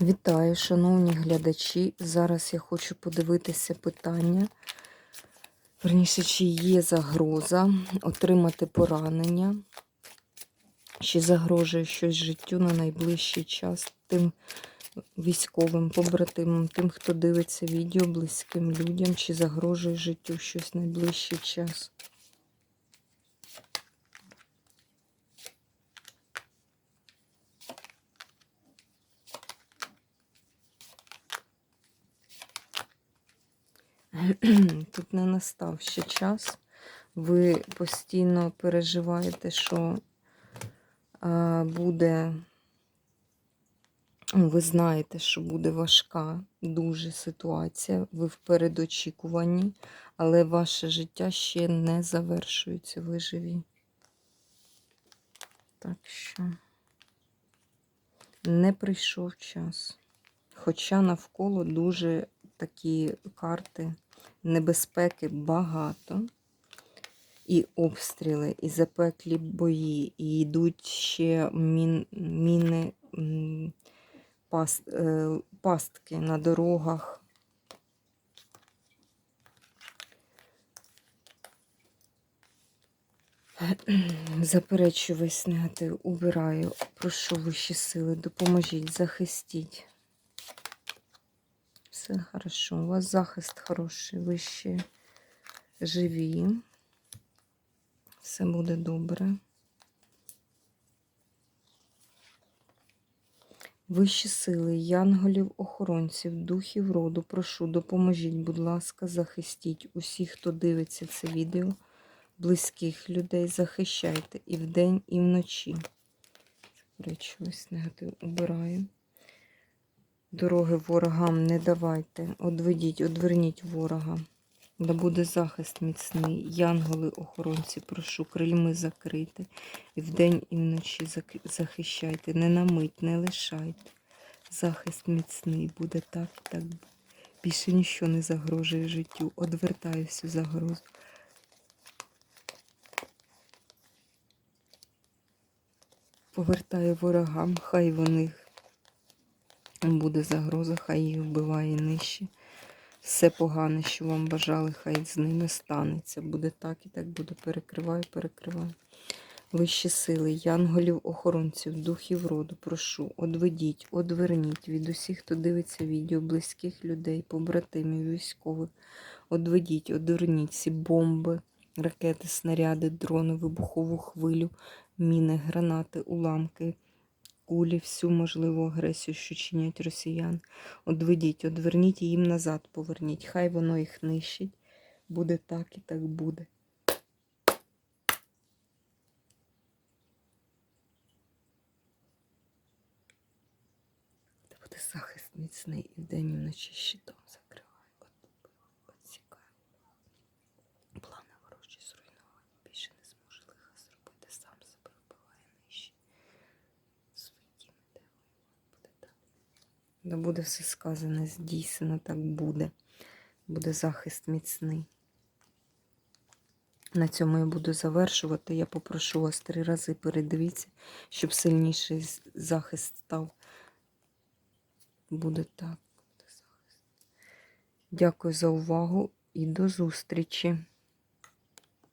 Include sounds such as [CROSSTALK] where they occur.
Вітаю, шановні глядачі. Зараз я хочу подивитися питання. Верніше, чи є загроза отримати поранення, чи загрожує щось життю на найближчий час тим військовим побратимам, тим, хто дивиться відео близьким людям, чи загрожує життю щось найближчий час. [CLEARS THROAT] Тут не настав ще час. Ви постійно переживаєте, що буде, ну, ви знаєте, що буде важка дуже ситуація. Ви в передочікуванні, але ваше життя ще не завершується, ви живі. Так що не прийшов час. Хоча навколо дуже такі карти небезпеки багато. І обстріли, і запеклі бої, і йдуть ще мін, міни, паст, е, пастки на дорогах. Заперечую весь негатив, убираю, прошу вищі сили, допоможіть, захистіть. Все хорошо. У вас захист хороший, ви ще живі. Все буде добре. Вищі сили, янголів, охоронців, духів роду, прошу, допоможіть, будь ласка, захистіть усіх, хто дивиться це відео, близьких людей, захищайте і вдень, і вночі. Заперечуюсь, негатив убираю. Дороги ворогам не давайте. Одведіть, одверніть ворога. Да буде захист міцний. Янголи, охоронці, прошу, крильми закрити. І вдень, і вночі захищайте. Не на мить, не лишайте. Захист міцний буде так, так. Більше нічого не загрожує життю. Одвертаю всю загрозу. Повертаю ворогам, хай вони буде загроза, хай їх вбиває нижче. Все погане, що вам бажали, хай з ними станеться. Буде так і так буде. Перекриваю, перекриваю. Вищі сили, янголів, охоронців, духів роду, прошу, одведіть, одверніть від усіх, хто дивиться відео, близьких людей, побратимів, військових. Одведіть, одверніть всі бомби, ракети, снаряди, дрони, вибухову хвилю, міни, гранати, уламки кулі, всю можливу агресію, що чинять росіян. Одведіть, одверніть і їм назад поверніть. Хай воно їх нищить. Буде так і так буде. Це буде захист міцний і вдень і вночі щитом Да буде все сказане, здійснено, так буде. Буде захист міцний. На цьому я буду завершувати. Я попрошу вас три рази передивіться, щоб сильніший захист став. Буде так. Дякую за увагу і до зустрічі!